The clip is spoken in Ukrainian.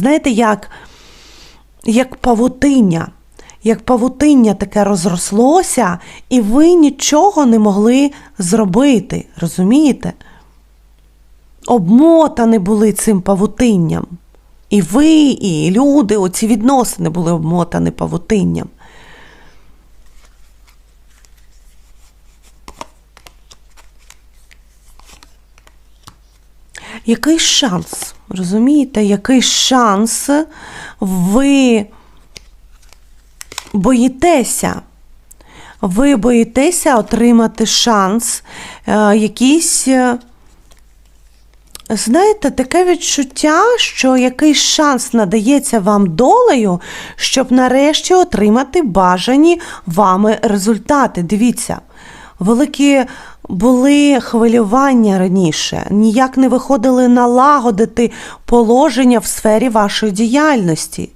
знаєте, як, як павутиння. Як павутиння таке розрослося, і ви нічого не могли зробити, розумієте? Обмотані були цим павутинням. І ви, і люди, оці відносини були обмотані павутинням. Який шанс? Розумієте, який шанс ви боїтеся? Ви боїтеся отримати шанс, е, якийсь. е, Знаєте, таке відчуття, що якийсь шанс надається вам долею, щоб нарешті отримати бажані вами результати. Дивіться, великі були хвилювання раніше, ніяк не виходили налагодити положення в сфері вашої діяльності.